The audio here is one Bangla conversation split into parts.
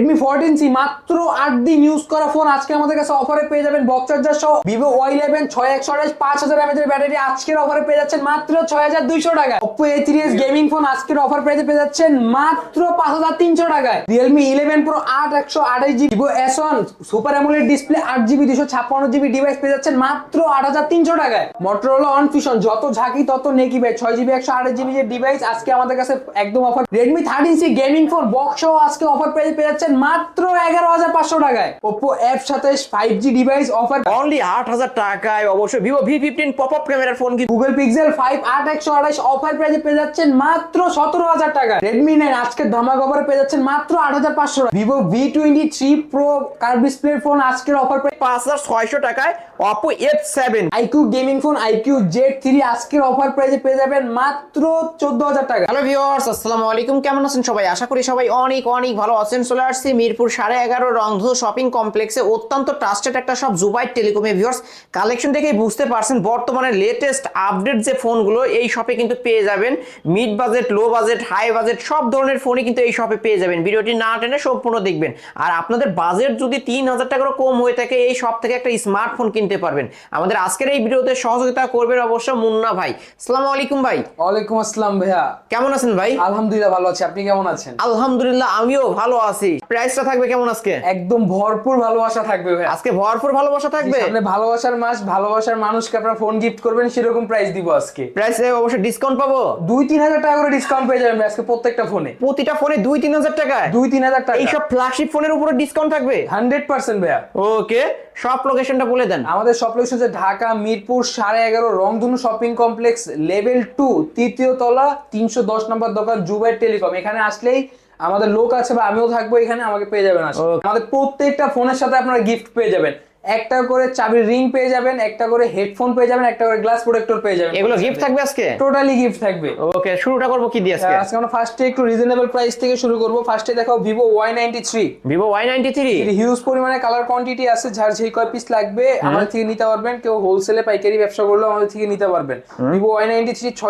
রেডমি ফোরটিন সি মাত্র আট দিন ইউজ করা ফোন আজকে আমাদের কাছে অফারে পেয়ে যাবেন বক্স চার্জার সহ ভিভো ওয়াই ইলেভেন ছয় একশো আঠাশ, পাঁচ হাজার এমএচের ব্যাটারি আজকের অফারে পেয়ে যাচ্ছেন মাত্র ছয় হাজার দুইশো টাকায়। Oppo A three S gaming phone আজকের অফার পেয়ে পেয়ে যাচ্ছেন মাত্র পাঁচ হাজার তিনশো টাকায়। রিয়েলমি ইলেভেন প্রো আট একশো আঠাশ GB Vivo S one super AMOLED display আট জিবি দুশো ছাপ্পান্ন জিবি ডিভাইস পেয়ে যাচ্ছেন মাত্র আট হাজার তিনশো টাকায়। মোটরোলা অন ফিশন যত ঝাঁকি তত নেকি ভাই, ছয় জিবি একশো আঠাশ জিবি যে ডিভাইস আজকে আমাদের কাছে একদম offer Redmi thirteen C gaming phone box সহ আজকে অফার পেয়ে পেয়ে যাচ্ছেন মাত্র এগারো হাজার পাঁচশো টাকায়। ওপো এফ সাতাইশ five G device offer only আট হাজার টাকায় অবশ্যই Vivo V fifteen pop up ক্যামেরার ফোন কি গুগল পিক্সেল ফাইভ আট একশো আঠাশ অফার প্রাইজে পেয়ে যাচ্ছেন মাত্র সতেরো হাজার টাকা রেডমি নাইন আজকে ধামাক অফারে পেয়ে যাচ্ছেন মাত্র আট হাজার পাঁচশো টাকা Vivo V twenty three pro কার ডিসপ্লে ফোন আজকের অফার পাঁচ হাজার ছয়শো টাকায়। Oppo F seven iQOO gaming phone iQOO Z three আজকের অফার প্রাইজে পেয়ে যাবেন মাত্র চোদ্দ হাজার টাকা। হ্যালো ভিউয়ার্স আসসালামু আলাইকুম, কেমন আছেন সবাই? আশা করি সবাই অনেক অনেক ভালো আছেন। চলে আসছি মিরপুর সাড়ে এগারো রংধু শপিং কমপ্লেক্সে অত্যন্ত ট্রাস্টেড একটা সব জুবাই টেলিকমে ভিউয়ার্স কালেকশন দেখেই বুঝতে পারছেন, বর্তমানে লেটেস্ট আপডেট যে ফোনগুলো এই শপে কিন্তু পেয়ে যাবেন। Mid budget low budget high budget সব ধরনের ফোনই কিন্তু এই শপে পেয়ে যাবেন। ভিডিওটি না টেনে সম্পূর্ণ দেখবেন। আর আপনাদের বাজেট যদি তিন হাজার টাকারও কম হয়ে থাকে, এই শপ থেকে একটা স্মার্টফোন কিনতে পারবেন। আমাদের আজকের এই ভিডিওতে সহযোগিতা করবেন অবশ্য মুন্না ভাই। আসসালামু আলাইকুম ভাই। ওয়ালাইকুম আসসালাম ভাইয়া। কেমন আছেন ভাই? আলহামদুলিল্লাহ ভালো আছি। আপনি কেমন আছেন? আলহামদুলিল্লাহ আমিও ভালো আছি। প্রাইসটা থাকবে কেমন আজকে? একদম ভরপুর ভালোবাসা থাকবে ভাইয়া। আজকে ভরপুর ভালোবাসা থাকবে? সামনে ভালোবাসার মাস ভালোবাসার মানুষকে আপনারা ফোন গিফট করবেন সেরকম প্রাইস দিব আজকে। প্রাইস অবশ্যই ডিসকাউন্ট পাবো? দুই তিন হাজার টাকা করে ডিসকাউন্ট পেয়ে যাবেন আজকে প্রত্যেকটা ফোনে প্রতিটা ফোনে দুই তিন হাজার টাকায়? দুই তিন হাজার টাকা। এইসব ফ্ল্যাগশিপ ফোনের উপরে ডিসকাউন্ট থাকবে? হান্ড্রেড পার্সেন্ট ভাইয়া। ওকে সব লোকেশনটা বলে দেন। আমাদের সব লোকেশন হচ্ছে ঢাকা মিরপুর সাড়ে এগারো রংধনু শপিং কমপ্লেক্স লেভেল টু তৃতীয় তলা তিনশো দশ নম্বর দোকান জুবাই টেলিকম। এখানে আসলেই আমাদের লোক আছে বা আমিও থাকব এখানে আমাকে পেয়ে যাবেন। আমাদের প্রত্যেকটা ফোনের সাথে আপনারা গিফট পেয়ে যাবেন। একটা করে চাবির রিং পেয়ে যাবেন একটা করে হেডফোন পেয়ে যাবেন একটা করে গ্লাস প্রোটেক্টর পেয়ে যাবেন। এগুলো গিফট থাকবে আজকে? টোটালি গিফট থাকবে। ওকে শুরুটা করব কি দিয়ে আজকে? আজকে আমরা ফার্স্টে একটু রিজনেবল প্রাইস থেকে শুরু করব। ফার্স্টে three Vivo Y ninety three huge পরিমাণে কালার কোয়ান্টিটি আছে যার যেই কয় পিস লাগবে আমাদের থেকে নিতে পারবেন। কেউ হোলসেলে পাইকারি ব্যবসা করলেও আমাদের থেকে নিতে পারবেন।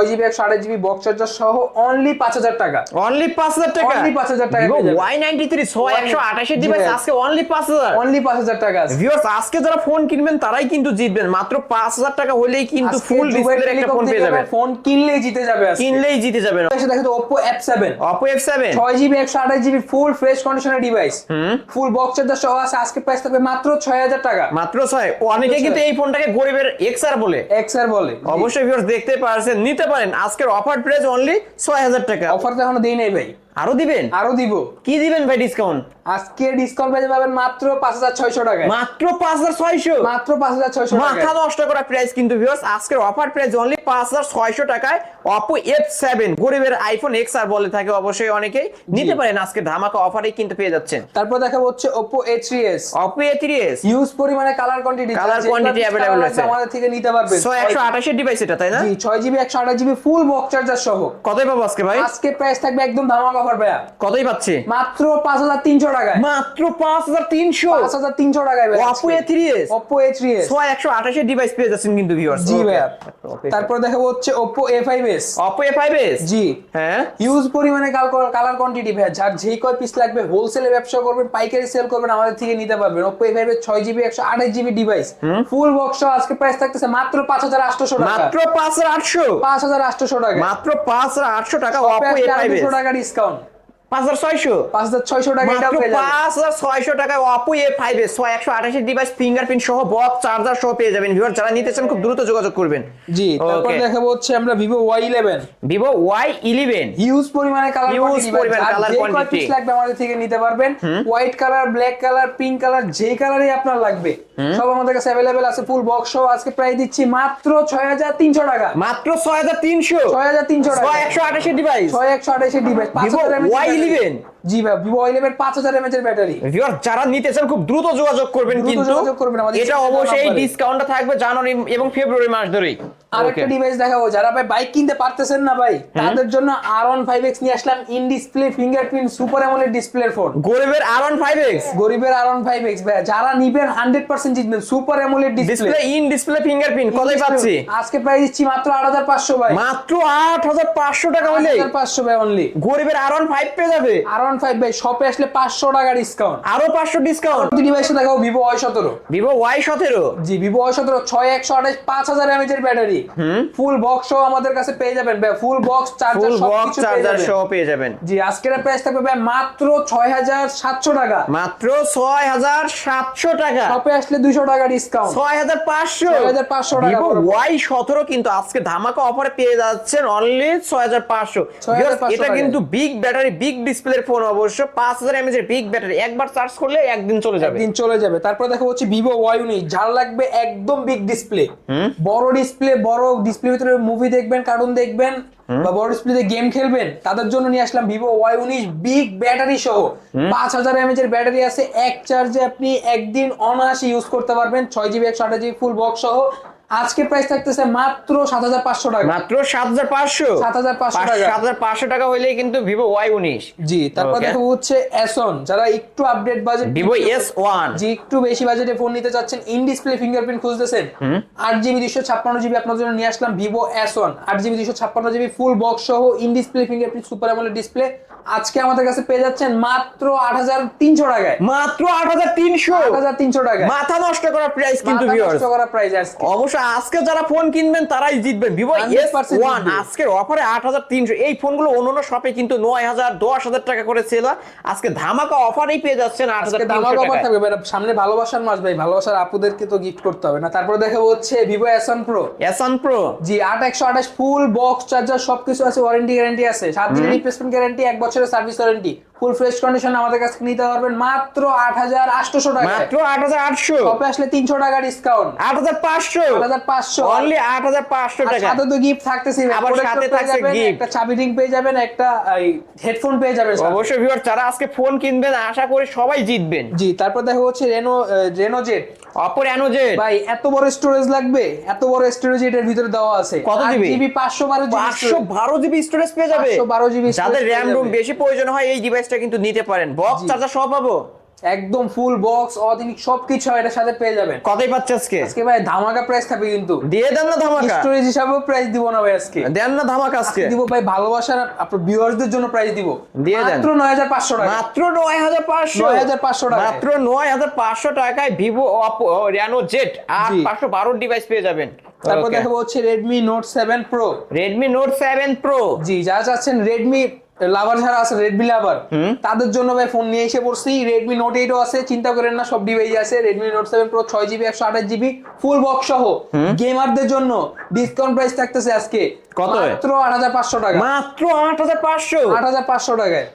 জিবি একশো আঠাশ জিবি বক্স চার্জার সহ অনলি পাঁচ হাজার টাকা। অনলি পাঁচ হাজার টাকা? Only 5,000 টাকা একশো আঠাশের জি ডিভাইস আজকে অনলি পাঁচ হাজার? অনলি পাঁচ হাজার টাকা ভিউয়ার্স আজকে যারা ফোন কিনবেন তারাই কিন্তু জিতবেন। মাত্র পাঁচ হাজার টাকা হলেই কিন্তু ফুল ডিসপ্লের একটা ফোন পেয়ে যাবেন। ফোন কিনলেই জিতে যাবে কিনলেই জিতে যাবেন। দেখো তো সেভেন অপো এফ সেভেন ছয় জিবি একশো আঠাশ জিবি ফুল ফ্রেশ কন্ডিশনের ডিভাইস ফুল বক্স চার্জার সহ আছে আজকে প্রাইস থাকবে মাত্র ছয় হাজার টাকা। মাত্র ছয়। অনেকে কিন্তু এই ফোনটাকে গরিবের এক্সআর বলে। এক্স আর বলে। অবশ্যই ভিউয়ার্স দেখতে পারছেন নিতে পারেন। আজকের অফার প্রাইস অনলি ছয় হাজার টাকা। অফার তো এখনও দেই নাই ভাই। আরও দিবেন? আরও দিব। কি দিবেন ভাই ডিসকাউন্ট আজকে ডিসকাউন্ট পেয়ে পাবেন মাত্র পাঁচ হাজার ছয়শো টাকায়। মাত্র পাঁচ হাজার ছয়শো? মাত্র পাঁচ হাজার ছয়শো মাথা নষ্ট করা প্রাইস কিন্তু ভিউয়ার্স আজকের অফার প্রাইস অনলি পাঁচ হাজার ছয়শো টাকায় অপো এফ সেভেন গরিবের আইফোন এক্স আর বলে থাকে অবশ্যই অনেকেই। নিতে পারেন আজকে ধামাকা অফারে কিন্তু পেয়ে যাচ্ছেন। তারপর দেখা হচ্ছে Oppo A3s Oppo A three S use পরিমাণে colour quantity Color quantity available আছে। আমাদের থেকে নিতে পারবেন ছয় একশো আঠাশের ডিভাইস এটা তাই না? জি ছয় জিবি একশো আঠাশ জিবি ফুল বক্স চার্জার সহ। কতই পাবো আজকে ভাই? আজকে প্রাইস থাকবে একদম ধামাক অফার ভাইয়া। কতই পাচ্ছি? মাত্র পাঁচ হাজার তিনশো টাকায়। মাত্র পাঁচ হাজার তিনশো। পাঁচ হাজার তিনশো টাকায় Oppo A three S Oppo A3s ছয় একশো আঠাশের ডিভাইস পেয়ে যাচ্ছেন কিন্তু ভিউয়ার্স জি ভাইয়া। তারপর দেখাবো হচ্ছে Oppo A5s Oppo A five S জি। হ্যাঁ? হিউজ পরিমাণে কালার কোয়ান্টিটি ভাইয়া। যার যেই কয় পিস লাগবে হোলসেলে ব্যবসা করবেন পাইকারি সেল করবেন আমাদের থেকে নিতে পারবেন। Oppo A5 এর ছয় জিবি একশো আঠাশ জিবি ডিভাইস ফুল বক্স আজকে প্রাইস থাকতেছে মাত্র পাঁচ হাজার আটশো টাকা। মাত্র পাঁচ হাজার আটশো? পাঁচ হাজার আটশো টাকা মাত্র পাঁচ হাজার আটশো টাকা অপো এ ফাইভ এস টাকা ডিসকাউন্ট ডিভাইস যারা নিতে চান খুব দ্রুত যোগাযোগ করবেন। জি তারপর দেখাবো হচ্ছে আমরা Vivo Y eleven Vivo Y eleven huge পরিমাণে কালার পরিমাণে quantity। পিস লাগবে আমাদের থেকে নিতে পারবেন? White colour black colour pink colour যেই কালারই আপনার লাগবে। সব আমাদের কাছে অ্যাভেলেবেল আছে ফুল বক্স সহ। আজকে প্রাইস দিচ্ছি মাত্র ছয় হাজার তিনশো টাকা। মাত্র ছয় হাজার তিনশো। ছয় হাজার তিনশো টাকা। ছয় একশো আঠাশের ডিভাইস ছয় একশো আঠাশের ডিভাইস Vivo Y11 জি ভাই ভিভো ওয়াই ইলেভেন পাঁচ হাজার এমএচ এর ব্যাটারি ভিউয়ার যারা নিতে চান খুব দ্রুত যোগাযোগ করবেন কিন্তু যোগাযোগ করবেন আমাদের এটা অবশ্যই। ডিসকাউন্টটা থাকবে জানুয়ারি এবং ফেব্রুয়ারি মাস ধরেই। আর একটা ডিভাইস দেখাবো যারা ভাই বাইক কিনতে পারতেছেন না ভাই তাদের জন্য আর ওয়ান ফাইভ এক্স নিয়ে আসলাম in display fingerprint super AMOLED display phone গরিবের আর ওয়ান ফাইভ এক্স গরিবের আর ওয়ান ফাইভ এক্স ভাই যারা নিবেন হান্ড্রেড পার্সেন্ট জিতবেন super AMOLED display in display fingerprint কতই পাচ্ছি? আজকে প্রাইস দিচ্ছি মাত্র আট হাজার পাঁচশো ভাই। মাত্র আট হাজার পাঁচশো টাকা হলে পাঁচশো ভাই অনলি গরিবের আর ওয়ান ফাইভ পেয়ে যাবে। আর ওয়ান ফাইভ ভাই শপে আসলে পাঁচশো টাকা ডিসকাউন্ট আরও পাঁচশো ডিসকাউন্ট ডিভাইসে দেখাবো ভিভো ওয়াই সতেরো। ভিভো ওয়াই সতেরো? জি ভিভো ওয়াই সতেরো ছয় একশো আঠাশ পাঁচ হাজার এমএচ এর ব্যাটারি ফুল বক্স সহ আমাদের কাছে পেয়ে যাবেন ফুল বক্স চার্জার সহ পেয়ে যাবেন। জি আজকের প্রাইস থাকবে ভাই মাত্র ছয় হাজার সাতশো টাকা। মাত্র ছয় হাজার সাতশো টাকা। শপে আসলে দুইশো টাকা ডিসকাউন্ট ছয় হাজার পাঁচশো। 6500 টাকা ভিভো পড়বে। ওয়াই সতেরো কিন্তু আজকে ধামাকা অফারে পেয়ে যাচ্ছেন অনলি ছয় হাজার পাঁচশো। 6500 এটা। কিন্তু বিগ ব্যাটারি বিগ ডিসপ্লের ফোন অবশ্য পাঁচ হাজার এমএজ এর বিগ ব্যাটারি একবার চার্জ করলে একদিন চলে যাবে। দিন চলে যাবে। তারপর দেখো হচ্ছে ভিভো ওয়াই উনিশ যার লাগবে একদম বিগ ডিসপ্লে বড় ডিসপ্লে বড় ডিসপ্লে ভিতরে মুভি দেখবেন কার্টুন দেখবেন বা বড় ডিসপ্লেতে গেম খেলবেন তাদের জন্য নিয়ে আসলাম ভিভো ওয়াই উনিশ বিগ ব্যাটারি সহ। পাঁচ হাজার এমএচ এর ব্যাটারি আছে এক চার্জে আপনি একদিন অনায়াসে ইউজ করতে পারবেন। ছয় জিবি একশো আঠাশ জিবি ফুল বক্স সহ। আজকে প্রাইস থাকতেছে মাত্র সাত হাজার পাঁচশো টাকা। মাত্র সাত হাজার পাঁচশো? 7500 টাকা। সাত হাজার পাঁচশো টাকা হইলেই কিন্তু ভিভো ওয়াই উনিশ। জি তারপর দেখো হচ্ছে এসন যারা একটু update budget Vivo S one যে একটু বেশি বাজেটে ফোন নিতে চাচ্ছেন ইন ডিসপ্লে ফিঙ্গারপ্রিন্ট খুঁজতেছেন আট জিবি দুশো ছাপ্পান্ন জিবি আপনার জন্য নিয়ে আসলাম ভিভো এস ওয়ান আট জিবি দুশো ছাপ্পান্ন জিবি ফুল বক্স সহ in display fingerprint super AMOLED display আজকে আমাদের কাছে পেয়ে যাচ্ছেন মাত্র আট হাজার তিনশো টাকায়। মাত্র আট হাজার তিনশো? আট হাজার তিনশো টাকায়। মাথা নষ্ট করা প্রাইস কিন্তু নষ্ট করা প্রাইস আজকে। অবশ্য আজকে যারা ফোন কিনবেন তারাই জিতবেন। ভিভো এস ওয়ান আজকের অফারে আট হাজার তিনশো। এই ফোনগুলো অন্যান্য শপে কিন্তু নয় হাজার দশ হাজার টাকা করে ছিল আজকে ধামাকা অফারেই পেয়ে যাচ্ছেন আট হাজার দামাক অফার থাকবে সামনে ভালোবাসার মাস ভাই ভালোবাসার আপুদেরকে তো গিফট করতে হবে না। তারপরে দেখাবো হচ্ছে ভিভো এস ওয়ান প্রো এসান প্রো জি আট একশো আঠাশ ফুল বক্স চার্জার সবকিছু আছে ওয়ারেন্টি গ্যারান্টি আছে। সাত দিনের রিপ্লেসমেন্ট গ্যারান্টি এক বছরের service warranty full fresh condition আমাদের কাছে নিতে পারবেন মাত্র আট হাজার আটশোশো টাকা মাত্র আট হাজার আটশো? শপে আসলে তিনশো টাকা ডিসকাউন্ট আট হাজার পাঁচশো? আট হাজার পাঁচশো। অনলি আট হাজার পাঁচশো আর টাকা। সাথে তো গিফট থাকতেছি আবার সাথে থাকছে gift। একটা চাবি রিং পেয়ে যাবেন একটা হেডফোন পেয়ে যাবেন অবশ্যই ভিউয়ার যারা আজকে ফোন কিনবেন আশা করি সবাই জিতবেন। জি তারপর দেখা হচ্ছে রেনো রেনো জেট অপর অ্যানোজেড ভাই এত বড় স্টোরেজ লাগবে এত বড় স্টোরেজ এটার ভিতরে দেওয়া আছে। কত? জিবি পাঁচশো বারো পাঁচশো বারো জিবি স্টোরেজ পেয়ে যাবে। 512 GB যাদের র্যাম রুম বেশি প্রয়োজন হয় এই ডিভাইসটা কিন্তু নিতে পারেন। বক্স চার্জার সব পাবো? একদম ফুল বক্স অথেনিক সবকিছু এটার সাথে পেয়ে যাবেন। কতই পাচ্ছে আজকে? আজকে ভাই ধামাকা প্রাইস থাকবে কিন্তু। দিয়ে দেন না ধামাকা। স্টোরেজ হিসাবেও প্রাইস দিব না ভাই আজকে। দেন না ধামাকা আজকে দিব ভাই ভালোবাসার আপনার ভিউয়ারদের জন্য প্রাইস দিব। দিয়ে দেন। মাত্র নয় হাজার পাঁচশো টাকা। মাত্র নয় হাজার পাঁচশো। 9,500 টাকায়। মাত্র নয় হাজার পাঁচশো টাকায় ভিভো অপো রেনো জেট আর জি। পাঁচশো বারো ডিভাইস পেয়ে যাবেন। তারপর দেখাবো হচ্ছে Redmi Note seven pro Redmi Note seven pro জি যারা চাচ্ছেন রেডমি লাভার যারা আছে রেডমি লাভার তাদের জন্য ভাই ফোন নিয়ে এসে পড়ছি। রেডমি নোট এইটও আছে চিন্তা করেন না সব ডিভাইস আছে। রেডমি নোট সেভেন প্রো ছয় জিবি একশো আঠাশ জিবি ফুল বক্স সহ। গেমারদের জন্য ডিসকাউন্ট প্রাইস থাকতেছে আজকে কত? মাত্র আট হাজার পাঁচশো টাকা। মাত্র আট হাজার পাঁচশো? আট হাজার পাঁচশো টাকায়।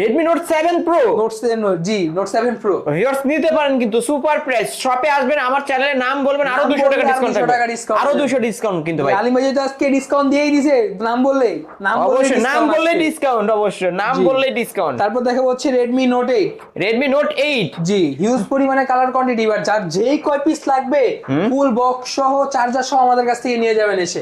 Redmi Note seven pro Note seven জি নোট সেভেন প্রো ভিউয়ার্স নিতে পারেন কিন্তু সুপার প্রাইস শপে আসবেন আমার চ্যানেলের নাম বলবেন আরও 200 টাকা ডিসকাউন্ট 200 টাকা discount আরও। 200 ডিসকাউন্ট কিন্তু ভাই। আলিম ভাই তো আজকে ডিসকাউন্ট দিয়েই দিছে নাম বললে নাম অবশ্যই নাম আসছে। ডিসকাউন্ট অবশ্যই নাম জি। বললেই ডিসকাউন্ট তারপর দেখা হচ্ছে Redmi Note eight Redmi Note 8 জি হিউজ পরিমাণে কালার কোয়ান্টিটি বাট যার যেই কয় পিস লাগবে ফুল বক্স সহ চার্জার সহ আমাদের কাছ থেকে নিয়ে যাবেন এসে।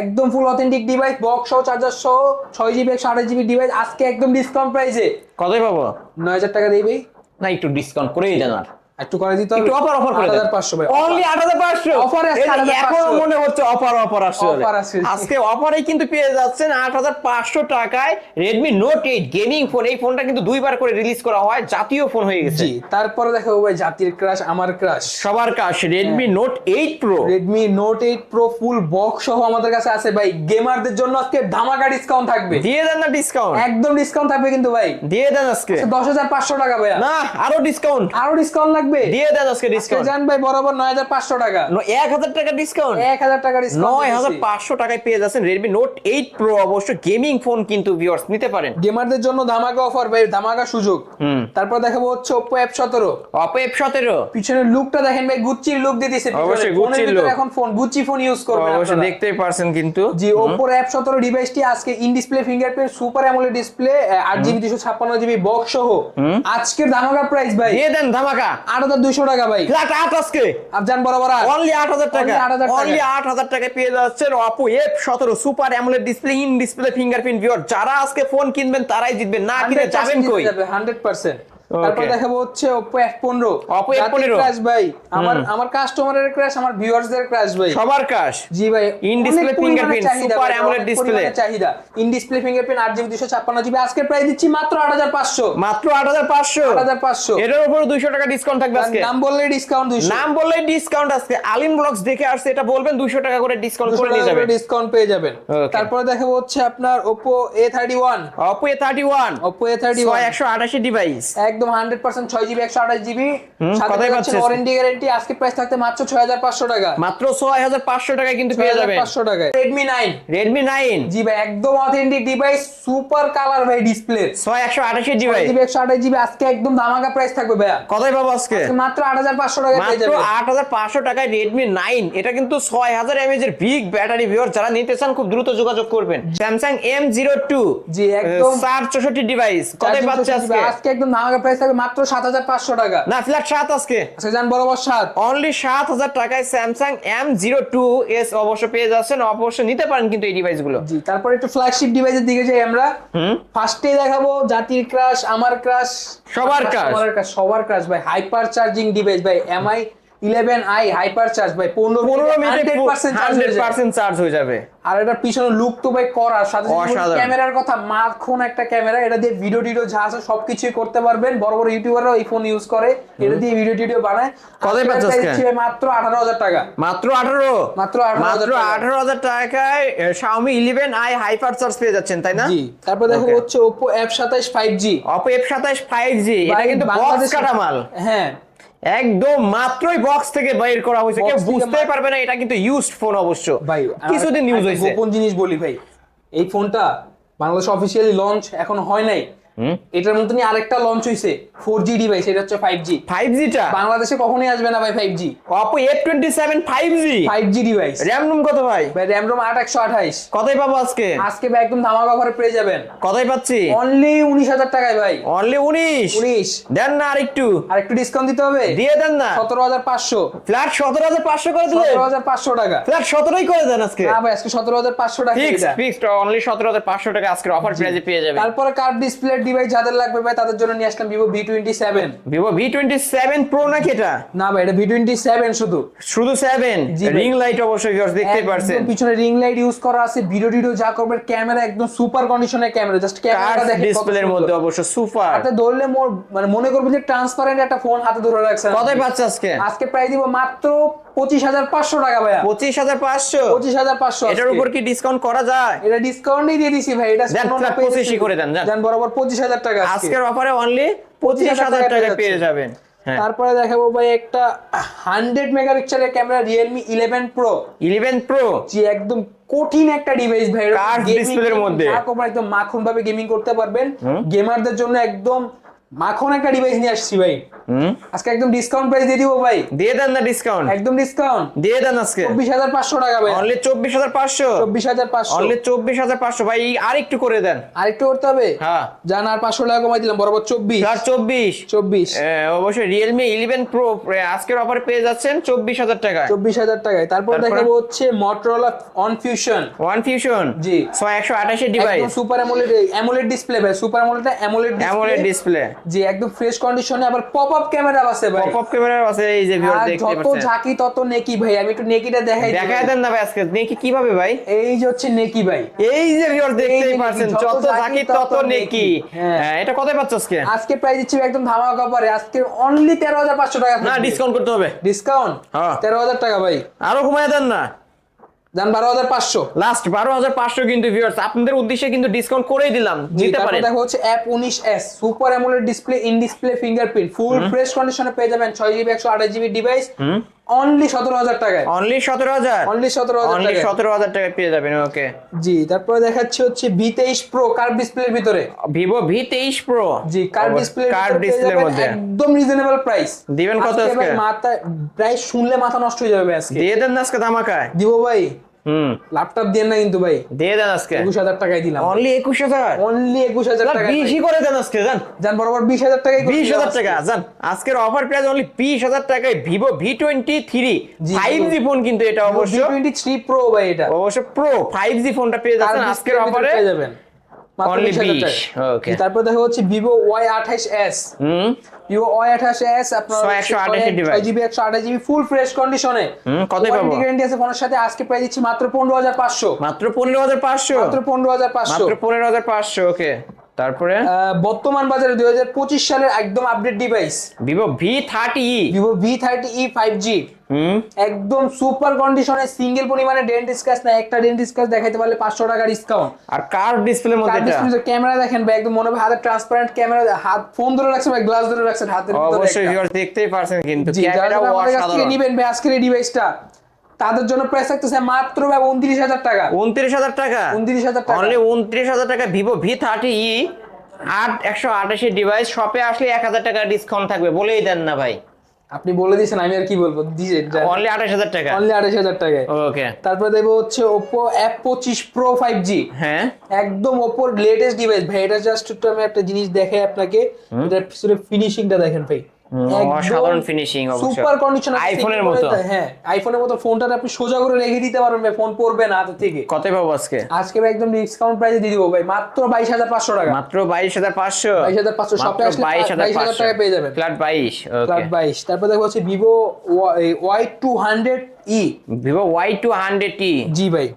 একদম ফুল অথেন্টিক ডিভাইস বক্স সহ চার্জার সহ ছয় জিবি একশো আঠাশ জিবি ডিভাইস আজকে একদম ডিসকাউন্ট প্রাইসে কতই পাবো? নয় হাজার টাকা দিবি না একটু ডিসকাউন্ট করেই জানার। একটু করে দিতে হবে। একটু অফার অফার করে আট হাজার পাঁচশো ভাই অনলি 8500 Offer আছে, 8500 এখন মনে হচ্ছে অফার অফার আসছে Offer আছে। আজকে অফারে কিন্তু পেয়ে যাচ্ছেন 8500 টাকায় Redmi Note 8 গেমিং ফোন এই ফোনটা কিন্তু দুইবার করে রিলিজ করা হয় জাতীয় ফোন হয়ে গেছে। জি তারপরে দেখা ভাই জাতির ক্রাশ আমার ক্রাশ সবার কাছে Redmi Note 8 Pro Redmi Note eight pro full box সহ আমাদের কাছে আছে ভাই। গেমারদের জন্য আজকে ধামাকা ডিসকাউন্ট থাকবে। দিয়ে দেন না ডিসকাউন্ট একদম ডিসকাউন্ট থাকবে কিন্তু ভাই। দিয়ে দেন আজকে। দশ হাজার পাঁচশো টাকা ভাইয়া। না আরও ডিসকাউন্ট আরও ডিসকাউন্ট লাগবে দিয়ে দেন আজকে ডিসকাউন্ট জান ভাই বরাবর নয় হাজার পাঁচশো টাকা। এক হাজার টাকা ডিসকাউন্ট এক হাজার টাকা ডিসকাউন্ট নয় হাজার পাঁচশো টাকায় পেয়ে যাচ্ছেন রেডমি নোট এইট প্রো অবশ্য গেমিং ফোন কিন্তু ভিউয়ার্স নিতে পারেন। গেমারদের জন্য ধামাকা অফার ভাই ধামাকা সুযোগ। তারপর দেখাবো হচ্ছে সতেরো। অপো এফ সতেরো। পিছনের লুকটা দেখেন ভাই গুচ্চির লুক দিয়ে পিছনে। অবশ্যই গুচ্চির ভিতরে এখন ফোন গুচ্চি ফোন ইউজ করবেন অবশ্যই দেখতেই পারছেন কিন্তু। জি অ্যাপ সতেরো ডিভাইসটি আজকে in display fingerprint super AMOLED display আট জিবি দুশো ছাপ্পান্ন জিবি বক্স সহ। আজকের ধামাকা প্রাইস ভাই। দিয়ে দেন ধামাকা। আট হাজার দুইশো টাকা ভাই। ফ্ল্যাট আট আজকে। আফজান বরাবর অনলি আট হাজার টাকা। Only 8,000 টাকা। অনলি আট হাজার টাকায় পেয়ে যাচ্ছেন Oppo super AMOLED display in display fingerprint viewer যারা আজকে ফোন কিনবেন তারাই জিতবেন। না কিনে 100% যাবেন কই? 100% তারপর দেখাবো হচ্ছে Oppo F15 Oppo জাতির F15 crash ভাই আমার আমার কাস্টমারের ক্র্যাশ আমার ভিউয়ার্সদের ক্র্যাশ ভাই। সবার কাশ জি ভাই super ভাই, AMOLED অনেক display। পরিমাণে চাহিদা। ইন ডিসপ্লে ফিঙ্গারপ্রিন্ট আট জিবি দুশো ছাপ্পান্ন জিবি আজকে প্রাইস দিচ্ছি মাত্র আট হাজার পাঁচশো। মাত্র আট হাজার পাঁচশো? আট হাজার উপর দুইশো টাকা ডিসকাউন্ট থাকবে আজকে। নাম বললে ডিসকাউন্ট দুশো নাম বললে ডিসকাউন্ট আজকে। আলিম ব্লগস দেখে আসছে এটা বলবেন দুইশো টাকা করে ডিসকাউন্ট করে নিয়ে যাবেন। ডিসকাউন্ট পেয়ে যাবেন. তারপরে দেখাবো হচ্ছে আপনার Oppo A31 Oppo A thirty one Oppo A31 ছয় একশো আঠাশি ডিভাইস একদম হান্ড্রেড পার্সেন্ট ছয় জিবি একশো আঠাশ জিবি সাথে পাচ্ছেন ওয়ারেন্টি গ্যারেন্টি আজকে প্রাইস থাকতে মাত্র ছয় হাজার পাঁচশো টাকা। মাত্র ছয় হাজার পাঁচশো টাকায় কিন্তু পেয়ে যাবেন। পাঁচশো টাকায়। রেডমি নাইন রেডমি নাইন জি ভাই একদম অথেন্টিক ডিভাইস সুপার কালার ভাই ডিসপ্লে ছয় একশো আঠাশি ডিভাইস জিবি একশো আঠাশ জিবি আজকে একদম দামাকা প্রাইস থাকবে ভাইয়া। কতই পাবো আজকে। মাত্র আট হাজার পাঁচশো টাকা পেয়ে মাত্র যাবে আট হাজার পাঁচশো টাকায় রেডমি নাইন এটা কিন্তু ছয় হাজার এমএজ এর বিগ ব্যাটারি ভিওর যারা নিতে চান খুব দ্রুত যোগাযোগ করবেন। স্যামসাং এম জিরো টু জি, একদম। চার চৌষট্টি ডিভাইস কতই পাচ্ছে আজকে। আজকে একদম দামাকা প্রাইস থাকবে মাত্র সাত হাজার পাঁচশো টাকা। না ফ্ল্যাট সাত আজকে। আজকে যান বরাবর সাত। অনলি সাত হাজার টাকায় Samsung M zero two S অবশ্য পেয়ে যাচ্ছেন। অবশ্যই নিতে পারেন কিন্তু এই ডিভাইসগুলো। জি তারপর একটু ফ্ল্যাগশিপ ডিভাইসের দিকে যাই আমরা। হুম। ফার্স্টে দেখাবো জাতির ক্রাশ আমার ক্রাশ সবার crush। সবার ক্রাশ সবার ক্রাশ ভাই। হাইপার চার্জিং ডিভাইস ভাই Mi eleven i hyper charge ভাই পনেরো পনেরো মিনিটে পার্সেন্ট হান্ড্রেড পার্সেন্ট চার্জ হয়ে যাবে। আর এটার পিছনে লুক তো ভাই করা সাথে ক্যামেরার কথা মাখন একটা ক্যামেরা এটা দিয়ে ভিডিও টিডিও যা আছে সবকিছুই করতে পারবেন। বড় বড় ইউটিউবাররা এই ফোন ইউজ করে এটা দিয়ে ভিডিও টিডিও বানায়। কতই আজকে পাচ্ছ price আজকে? দিচ্ছি ভাই মাত্র আঠারো হাজার টাকা। মাত্র আঠারো? মাত্র 18,000 আঠারো হাজার টাকায় Xiaomi eleven i hyper charge পেয়ে যাচ্ছেন তাই না? জি। তারপর দেখো হচ্ছে ওপো এফ সাতাইশ ফাইভ জি অপো এফ সাতাশ ফাইভ জি এটা কিন্তু বক্স কাটা মাল। হ্যাঁ। একদম মাত্রই বক্স থেকে বাইর করা হয়েছে। কেউ বুঝতে পারবে না এটা কিন্তু ইউজড ফোন অবশ্য। ভাই কিছুদিন ইউজ হয়েছে। গোপন জিনিস বলি ভাই এই ফোনটা বাংলাদেশ অফিসিয়ালি লঞ্চ এখন হয় নাই। এটার মতনই আরেকটা লঞ্চ ফোর জি ডিভাইস এটা হচ্ছে ফাইভ জি ফাইভ জিটা বাংলাদেশে কখনোই আসবে না ভাই five G Oppo F twenty seven five G five G device RAM ROM কত ভাই? ভাই র্যাম রোম আট একশো আঠাইশ। কতই পাবো আজকে? আজকে ভাই একদম ধামাকা অফারে পেয়ে যাবেন। কতই পাচ্ছি? অনলি উনিশ হাজার টাকায় ভাই। অনলি উনিশ? উনিশ। দেন না আর একটু আর একটু ডিসকাউন্ট দিতে হবে? দিয়ে দেন না। সতেরো হাজার পাঁচশো। ফ্ল্যাট সতেরো হাজার পাঁচশো করে দিলে? সতেরো হাজার পাঁচশো টাকা। ফ্ল্যাট সতেরোই করে দেন আজকে। না ভাই আজকে সতেরো হাজার পাঁচশো টাকা। ফিক্সড অনলি সতেরো হাজার পাঁচশো টাকা আজকের অফার প্রাইজে পেয়ে যাবে তারপরে কার্ড ডিসপ্লে ডিভাইস যাদের লাগবে ভাই তাদের জন্য নিয়ে আসলাম Vivo V twenty seven Vivo V twenty seven pro নাকি এটা? না ভাই এটা ভি টোয়েন্টি সেভেন শুধু। শুধু সেভেন রিং লাইট অবশ্যই দেখতেই পারছেন। পিছনে রিং লাইট ইউজ করা আছে ভিডিও টিডিও যা করবে ক্যামেরা একদম সুপার কন্ডিশনের ক্যামেরা জাস্ট ক্যামেরাটা কার্ভ দেখেন ডিসপ্লের মধ্যে অবশ্য সুপার হাতে ধরলে মোর মানে মনে করবে যে ট্রান্সপারেন্ট একটা ফোন হাতে ধরে রাখছেন কতই পাচ্ছে আজকে? আজকে প্রাইস দিব মাত্র পঁচিশ হাজার পাঁচশো টাকা ভাইয়া। পঁচিশ হাজার পাঁচশো? পঁচিশ হাজার পাঁচশো এটার উপর কি ডিসকাউন্ট করা যায়? এটা ডিসকাউন্টই দিয়ে দিছি ভাই এটা দেন, শোনো না flat পেয়ে 25 ই যাচ্ছি। করে দেন, যান। বরাবর পঁচিশ হাজার টাকা আজকের অফারে অনলি পঁচিশ হাজার টাকা পেয়ে যাবেন। হ্যাঁ। তারপরে দেখাবো ভাই একটা হান্ড্রেড মেগা মেগাপিক্সেলের camera Realme eleven pro eleven pro জি একদম কঠিন একটা ডিভাইস ভাই। Display মধ্যে। একদম মাখন ভাবে গেমিং করতে পারবেন। গেমারদের জন্য একদম মাখন একটা ডিভাইস নিয়ে আসছি ভাই। হুম? আজকে একদম ডিসকাউন্ট প্রাইস দিয়ে দিব ভাই। দিয়ে দেন না ডিসকাউন্ট একদম ডিসকাউন্ট দিয়ে দেন আজকে। চব্বিশ হাজার পাঁচশো টাকা ভাই। অনলি চব্বিশ হাজার পাঁচশো? চব্বিশ হাজার পাঁচশো। অনলি চব্বিশ হাজার পাঁচশো। ভাই আর একটু করে দেন। আরেকটু করতে হবে? হ্যাঁ। জান আর পাঁচশো টাকা কমাই দিলাম বরাবর চব্বিশ। প্লাস চব্বিশ। চব্বিশ। অবশ্যই রিয়েলমি ইলেভেন প্রো আজকের অফারে পেয়ে যাচ্ছেন চব্বিশ হাজার টাকা চব্বিশ হাজার টাকায়। তারপর? দেখাবো হচ্ছে Motorola one fusion one fusion জি। ছয় একশো আঠাশের device super AMOLED AMOLED display ভাই সুপার অ্যামোলেড অ্যামোলেড ডিসপ্লে জি একদম ফ্রেশ কন্ডিশনে আবার পপ আপ ক্যামেরা আছে ভাই। পপ আপ ক্যামেরা আছে এই যে ভিউয়ার দেখতে যত পাচ্ছেন। ঝাঁকি তত নেকি ভাই আমি একটু নেকিটা দেখাই দেখায় দেন না ভাই আজকে দেখি কীভাবে ভাই? এই যে হচ্ছে নেকি ভাই। এই যে ভিউয়ার দেখতেই যে পাচ্ছেন যত যত ঝাঁকি তত নেকি। হ্যাঁ। হ্যাঁ এটা কত পাচ্ছ আজকে? আজকে প্রাইস দিচ্ছি একদম ধামাকা পারে আজকে অনলি তেরো হাজার পাঁচশো টাকা না ডিসকাউন্ট করতে হবে। ডিসকাউন্ট হ্যাঁ। তেরো হাজার টাকা ভাই। আরও কমায় দেন না। যান বারো হাজার পাঁচশো। লাস্ট বারো হাজার পাঁচশো কিন্তু ভিউয়ার্স আপনাদের উদ্দেশ্যে কিন্তু ডিসকাউন্ট করেই দিলাম নিতে পারেন। দেখো হচ্ছে অ্যাপ উনিশ S super AMOLED display in display fingerprint full fresh কন্ডিশনে পেয়ে যাবেন ছয় জিবি একশো আঠাশ জিবি ডিভাইস অনলি সতেরো হাজার টাকায়। অনলি সতেরো হাজার? অনলি সতেরো হাজার অনলি সতেরো হাজার টাকায় পেয়ে যাবেন ওকে জি তারপরে দেখাচ্ছে হচ্ছে ভি তেইশ প্রো কার্ভ ডিসপ্লের ভিতরে। ভিভো ভি তেইশ প্রো জি কার্ভ ডিসপ্লে কার্ভ ডিসপ্লের মধ্যে। একদম রিজনেবল প্রাইস দিবেন কত আজকে? মাথা প্রাইস শুনলে মাথা নষ্ট হয়ে যাবে আজকে। দিয়ে দেন আজকে ধামাকায়। দিব ভাই। হুম। ল্যাপটপ দিয়ে না কিন্তু ভাই। দিয়ে দেন আজকে। একুশ হাজার টাকায় দিলাম। অনলি একুশ হাজার? অনলি একুশ হাজার টাকা বিশই করে দেন আজকে জান। যান বরাবর বিশ হাজার টাকায় বিশ হাজার টাকা জান। আজকের অফার প্রাইস অনলি বিশ হাজার টাকায় Vivo V twenty three five G phone কিন্তু এটা অবশ্য। টোয়েন্টি থ্রি প্রো ভাই এটা। অবশ্য প্রো ফাইভ জি ফোনটা পেয়ে যাচ্ছেন আজকের অফারে পেয়ে যাবেন। তারপর দেখা হচ্ছে ভিভো ওয়াই আঠাশ এস ভিভো ওয়াই আঠাশ এস আপনার জিবি একশো আঠাশ জিবি ফুল ফ্রেশ কন্ডিশনে কত গ্যারান্টি আছে ফোনের সাথে আজকে প্রায় দিচ্ছি মাত্র পনেরো হাজার পাঁচশো। মাত্র পনেরো হাজার পাঁচশো? মাত্র পনেরো হাজার পাঁচশো। পনেরো হাজার পাঁচশো ওকে তারপরে? বর্তমান বাজারে দুই হাজার পঁচিশ সালের একদম update device Vivo V thirty Vivo V thirty E five G একদম সুপার কন্ডিশনে সিঙ্গেল পরিমাণে ডেন্ট স্ক্র্যাচ না একটা ডেন্ট স্ক্র্যাচ দেখাইতে পারলে পাঁচশো টাকা ডিসকাউন্ট আর কার ডিসপ্লের মধ্যে এটা? ক্যামেরা দেখেন ভাই একদম মনে হয় হাতে ট্রান্সপারেন্ট ক্যামেরা হাত ফোন ধরে রাখছেন ভাই গ্লাস ধরে রাখছেন হাতের অবশ্যই। ভিউয়ার দেখতেই পারছেন কিন্তু ক্যামেরা আমাদের কাছ নিবেন ভাই আজকের এই ডিভাইসটা তাদের জন্য প্রাইস থাকতেছে মাত্র ভাই উনত্রিশ হাজার টাকা। উনত্রিশ হাজার টাকা? 29,000 টাকা। অনলি উনত্রিশ হাজার টাকা ভিভো ভি থার্টি ই আট একশো আঠাশি ডিভাইস শপে আসলে এক হাজার টাকা ডিসকাউন্ট থাকবে বলেই দেন না ভাই। আপনি বলে দিয়েছেন আমি আর কি বলব? দিজে অনলি আঠাশ হাজার টাকা। অনলি আড়াইশ হাজার টাকায়। ওকে তারপরে দেখব হচ্ছে ওপো এফ পঁচিশ প্রো ফাইভ জি হ্যাঁ। একদম ওপোর লেটেস্ট ডিভাইস ভাই এটা জাস্ট একটু আমি একটা জিনিস দেখাই আপনাকে। এটার পিছনে ফিনিশিংটা দেখেন ভাই। অসাধারণ ফিনিশিং অবশ্য। সুপার কন্ডিশন আইফোনের মতো। হ্যাঁ আইফোনের মতো ফোনটা আপনি সোজা করে রেখে দিতে পারবেন ভাই ফোন পড়বে না হাতে থেকে। কত পাবো আজকে? আজকে ভাই একদম ডিসকাউন্ট প্রাইসে দিয়ে দিব ভাই মাত্র বাইশ হাজার পাঁচশো টাকা। মাত্র বাইশ হাজার পাঁচশো? 22,500 শপে আসলে বাইশ হাজার 22,000 পেয়ে যাবেন। ফ্ল্যাট বাইশ ফ্ল্যাট ওকে বাইশ। তারপর দেখো হচ্ছে Vivo Y two hundred E. Vivo Y two hundred T জি ভাই।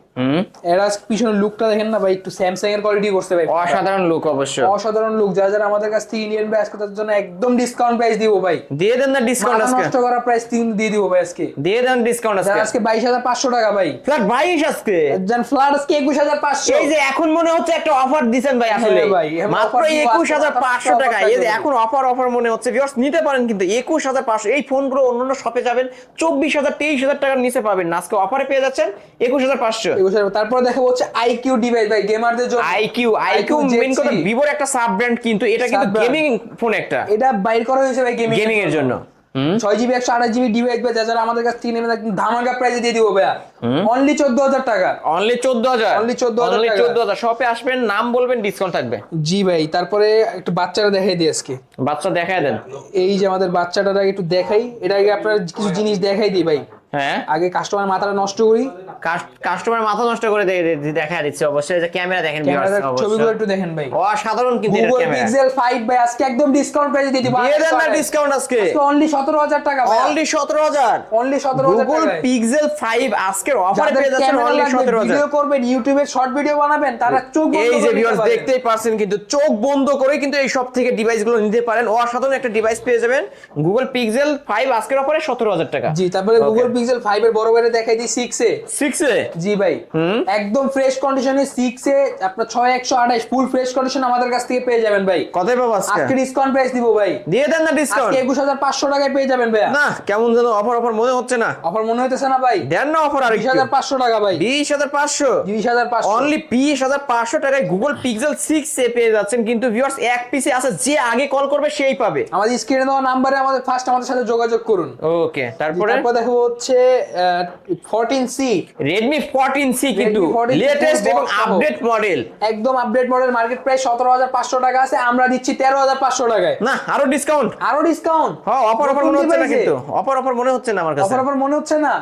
এরা পিছনের লুকটা দেখেন না ভাই একটু স্যামসাং এর কোয়ালিটি করতে ভাই। অসাধারণ লুক অসাধারণ লুক যারা যারা আমাদের কাছ থেকে ইন্ডিয়ান ভাই আজকে তাদের জন্য একদম ডিসকাউন্ট প্রাইস দিব ভাই। দিয়ে দেন না ডিসকাউন্ট আজকে। নষ্ট করা প্রাইস তিন দিয়ে দিব ভাই আজকে। দিয়ে দেন ডিসকাউন্ট আজকে। আজকে বাইশ হাজার পাঁচশো টাকা ভাই। ফ্ল্যাট বাইশ আজকে? যেন ফ্ল্যাট আজকে একুশ হাজার পাঁচশো। এই যে এখন মনে হচ্ছে একটা অফার দিছেন ভাই আসলে। হ্যাঁ ভাই, মাত্র offer দিব, একুশ হাজার আজকে পাঁচশো offer টাকা। এই যে এখন অফার অফার মনে হচ্ছে। ভিউয়ার্স নিতে পারেন কিন্তু একুশ হাজার পাঁচশো। এই ফোনগুলো অন্যান্য শপে যাবেন চব্বিশ হাজার তেইশ হাজার নিচে পাবেন না। আজকে অফারে পেয়ে যাচ্ছেন একুশ হাজার পাঁচশো। হাজার তারপর দেখাবো হচ্ছে আইকিউ ডিভাইস ভাই গেমারদের জন্য। আইকিউ আইকিউ মেন কথা ভিভোর একটা সাব ব্র্যান্ড কিন্তু এটা কিন্তু গেমিং ফোন একটা। এটা বাইর করা হয়েছে ভাই গেমিং গেমিং এর জন্য। ছয় জিবি একশো আঠাশ জিবি ডিভাইস ভাই যারা আমাদের কাছ থেকে নেবেন একদম ধামাকা প্রাইসে দিয়ে দিব ভাইয়া। অনলি চোদ্দ হাজার টাকা। অনলি চোদ্দ হাজার। Only 14,000 অনলি চোদ্দ হাজার। শপে আসবেন নাম বলবেন ডিসকাউন্ট থাকবে। জি ভাই তারপরে একটু বাচ্চারা দেখাই দিই আজকে। বাচ্চা দেখায় দেন। এই যে আমাদের বাচ্চাটার আগে একটু দেখাই। এটা আগে আপনার কিছু জিনিস দেখাই দিই ভাই। হ্যাঁ? আগে কাস্টমার মাথাটা নষ্ট করি। কাস্টমার মাথা নষ্ট করে দেখা দিচ্ছে অবশ্যই। যে ক্যামেরা দেখেন। ছবিগুলো একটু দেখেন ভাই। অসাধারণ কিন্তু গুগল পিক্সেল 5 ভাই আজকে একদম ডিসকাউন্ট প্রাইসে দিয়ে দিব। দিয়ে দেন না ডিসকাউন্ট আজকে। অনলি 17000 টাকা ভাই। অনলি সতেরো হাজার। অনলি 17000 গুগল পিক্সেল ফাইভ আজকের অফারে যাদের পেয়ে যাচ্ছেন অনলি লাগবে সতেরো হাজার। ভিডিও করবেন ইউটিউবে শর্ট ভিডিও বানাবেন তারা চোখ বন্ধ এই যে ভিউয়ার্স দেখতেই পারছেন কিন্তু চোখ বন্ধ করে কিন্তু এই সব থেকে ডিভাইসগুলো নিতে পারেন। অসাধারণ একটা ডিভাইস পেয়ে যাবেন। গুগল পিক্সেল ফাইভ আজকের অফারে সতেরো হাজার টাকা। জি তারপরে. গুগল পিক্সেল 5 এর বড় বাইরে দেখাই দিই 6 এ। সিক্স এ? জি ভাই। একদম ফ্রেশ কন্ডিশনে 6 এ আপনার 6128 ফুল ফ্রেশ কন্ডিশন আমাদের কাছ থেকে পেয়ে যাবেন ভাই। কত পাবো আজকে? আজকে ডিসকাউন্ট প্রাইস দিব ভাই। দিয়ে দেন না ডিসকাউন্ট আজকে 21500 টাকায় পেয়ে যাবেন ভাই না কেমন যেন অফার অফার মনে হচ্ছে না। অফার মনে হইতেছে না ভাই। দেন না অফার আর 20500 টাকা ভাই। বিশ হাজার পাঁচশো। 20500 অনলি বিশ হাজার পাঁচশো টাকায় গুগল পিক্সেল সিক্স এ পেয়ে যাচ্ছেন। কিন্তু ভিউয়ার্স এক পিসে আছে যে আগে কল করবে সেই পাবে। আমাদের স্ক্রিনে দেওয়া নাম্বারে আমাদের ফার্স্ট আমাদের সাথে যোগাযোগ করুন। ওকে তারপরে? তারপর দেখো হচ্ছে সি রেডমি ফোরটিন সি কিন্তু লেটেস্ট এবং আপডেট মডেল একদম আপডেট মডেল মার্কেট প্রাইস সতেরো হাজার পাঁচশো টাকা আছে আমরা দিচ্ছি তেরো হাজার পাঁচশো টাকায়। না আরও ডিসকাউন্ট আরও ডিসকাউন্ট হ্যাঁ অফার অফার মনে হচ্ছে না কিন্তু। অফার অফার মনে হচ্ছে না আমার কাছে। অফার অফার মনে হচ্ছে না?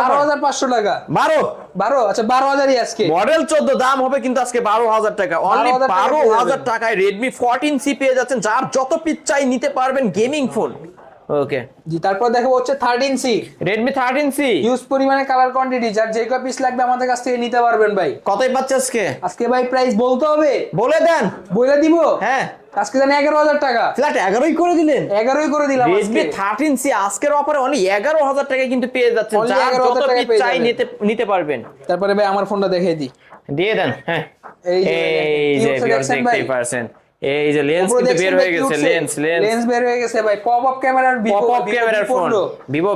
offer। হাজার পাঁচশো টাকা। বারো। বারো? আচ্ছা বারো হাজারই আজকে। মডেল চোদ্দ দাম হবে কিন্তু আজকে বারো হাজার টাকা। অনলি 12,000 বারো হাজার টাকায় ফোরটিন সি পেয়ে যাচ্ছেন যার যত পিস চাই নিতে পারবেন গেমিং ফোন ওকে জি তারপর দেখো হচ্ছে thirteen C Redmi thirteen C huge পরিমাণে কালার কোয়ান্টিটি যার যে কয় পিস লাগবে আমাদের কাছ থেকে নিতে পারবেন ভাই। কতই পাচ্ছে আজকে? আজকে ভাই প্রাইস বলতে হবে। বলে দেন। বলে দিব? হ্যাঁ। আজকে জানি এগারো হাজার টাকা। ফ্ল্যাট এগারোই করে দিলেন। এগারোই করে দিলাম রেডমি। থার্টিন সি আজকের অফারে অনলি এগারো হাজার টাকায় কিন্তু পেয়ে যাচ্ছেন। 11,000 যত পিস চাই নিতে নিতে পারবেন। তারপরে ভাই আমার ফোনটা দেখিয়ে দিই। দিয়ে দেন হ্যাঁ। এই যে? দেখতেই পারছেন। এই যে লেন্স কিন্তু বের হয়ে গেছে লেন্স লেন্স লেন্স বের হয়ে গেছে ভাই পপ আপ ক্যামেরার পপ আপ ক্যামেরার ফোন ভিভো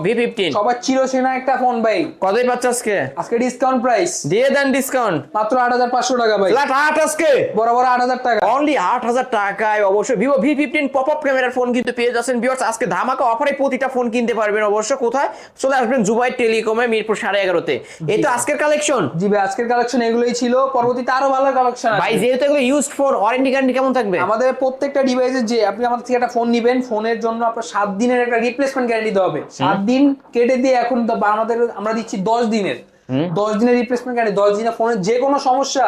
সবার চিরচেনা একটা ফোন ভাই। কতই পাচ্ছে আজকে? আজকে ডিসকাউন্ট প্রাইস দিয়ে দেন ডিসকাউন্ট মাত্র আট হাজার পাঁচশো টাকা ভাই। ফ্ল্যাট আট আজকে? বরাবর আট হাজার টাকা। অনলি আট হাজার টাকায় অবশ্যই ভিভো পপ আপ ক্যামেরার ফোন কিন্তু পেয়ে যাচ্ছেন ভিউয়ার্স আজকে ধামাকা অফারে প্রতিটা ফোন কিনতে পারবেন অবশ্য। কোথায়? চলে আসবেন জুবাই টেলিকমে মিরপুর সাড়ে এগারোতে। এই তো আজকের কালেকশন জি ভাই আজকের কালেকশন এগুলোই ছিল। পরবর্তীতে আরও ভালো কালেকশন ভাই যেহেতু এগুলো ইউজড ফোন ওয়ারেন্টি গ্যারান্টি কেমন থাকবে? আমাদের প্রত্যেকটা ডিভাইসে যে আপনি আমাদের থেকে একটা ফোন নেবেন ফোনের জন্য আপনার সাত দিনের একটা রিপ্লেসমেন্ট গ্যারান্টি দেওয়া হবে। সাত দিন কেটে দিয়ে এখন বা আমাদের আমরা দিচ্ছি দশ দিনের। দশ দিনের রিপ্লেসমেন্ট গ্যারান্টি দশ দিনের ফোনের যে কোনো সমস্যা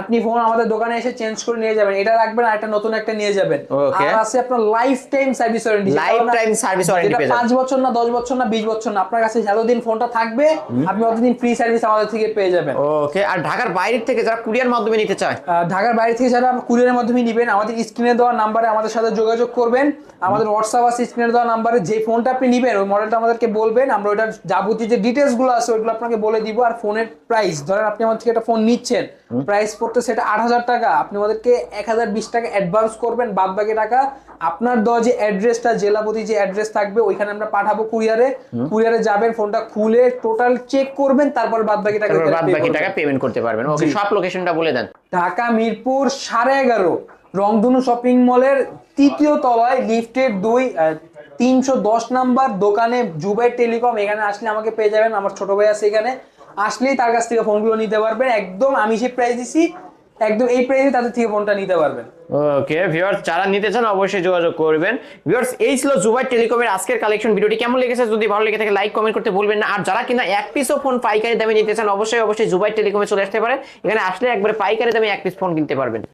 আপনি ফোন আমাদের দোকানে এসে চেঞ্জ করে নিয়ে যাবেন। এটা রাখবেন আর একটা নতুন একটা নিয়ে যাবেন। আর আছে আপনার lifetime service warranty Lifetime service warranty পেয়ে যাবেন। পাঁচ বছর না দশ বছর না বিশ বছর না আপনার কাছে যতদিন ফোনটা থাকবে আপনি ততদিন ফ্রি সার্ভিস আমাদের থেকে পেয়ে যাবেন। ওকে আর ঢাকার বাইরে থেকে যারা কুরিয়ার মাধ্যমে নিতে চায়? ঢাকার বাইরে থেকে যারা কুরিয়ারের মাধ্যমে নেবেন আমাদের স্ক্রিনে দেওয়া নাম্বারে আমাদের সাথে যোগাযোগ করবেন। আমাদের হোয়াটসঅ্যাপ আছে স্ক্রিনে দেওয়া নাম্বারে যে ফোনটা আপনি নেবেন ওই মডেলটা আমাদেরকে বলবেন। আমরা ওটার যাবতীয় যে ডিটেলসগুলো আছে ওইগুলো আপনাকে বলে দিব। আর ফোনের প্রাইস ধরেন আপনি আমার থেকে একটা ফোন নিচ্ছেন প্রাইস পড়তে সেটা আট হাজার টাকা। আপনি আমাদেরকে এক হাজার বিশ টাকা অ্যাডভান্স করবেন বাদ বাকি টাকা। আপনার দেওয়া যে অ্যাড্রেসটা জেলাপতি যে অ্যাড্রেস থাকবে ওইখানে আমরা পাঠাবো কুরিয়ারে কুরিয়ারে যাবেন ফোনটা খুলে টোটাল চেক করবেন তারপর বাদ বাকি টাকা বাদ বাকি টাকা পেমেন্ট করতে পারবেন। ওকে সব লোকেশনটা বলে দেন। ঢাকা মিরপুর সাড়ে এগারো। রংধনু শপিং মলের তৃতীয় তলায় লিফটের দুই তিনশো দশ নাম্বার দোকানে জুবাই টেলিকম। এখানে আসলে আমাকে পেয়ে যাবেন। আমার ছোট ভাই আছে এখানে। আসলেই তার কাছ থেকে ফোনগুলো নিতে পারবেন। একদম আমি যে প্রাইস দিছি, একদম এই প্রাইসে তাদের থেকে ফোনটা নিতে পারবেন। ওকে ভিউয়ার্স যারা নিতে চান অবশ্যই যোগাযোগ করবেন। ভিউয়ার্স এই ছিল জুবাই টেলিকমের আজকের কালেকশন ভিডিওটি। কেমন লেগেছে যদি ভালো লেগে থাকে লাইক কমেন্ট করতে ভুলবেন না। আর যারা কিনা এক পিসও ফোন পাইকারি দামে নিতে চান, অবশ্যই অবশ্যই জুবাই টেলিকমে চলে আসতে পারেন। এখানে আসলে একবারে পাইকারি দামে এক পিস ফোন কিনতে পারবেন।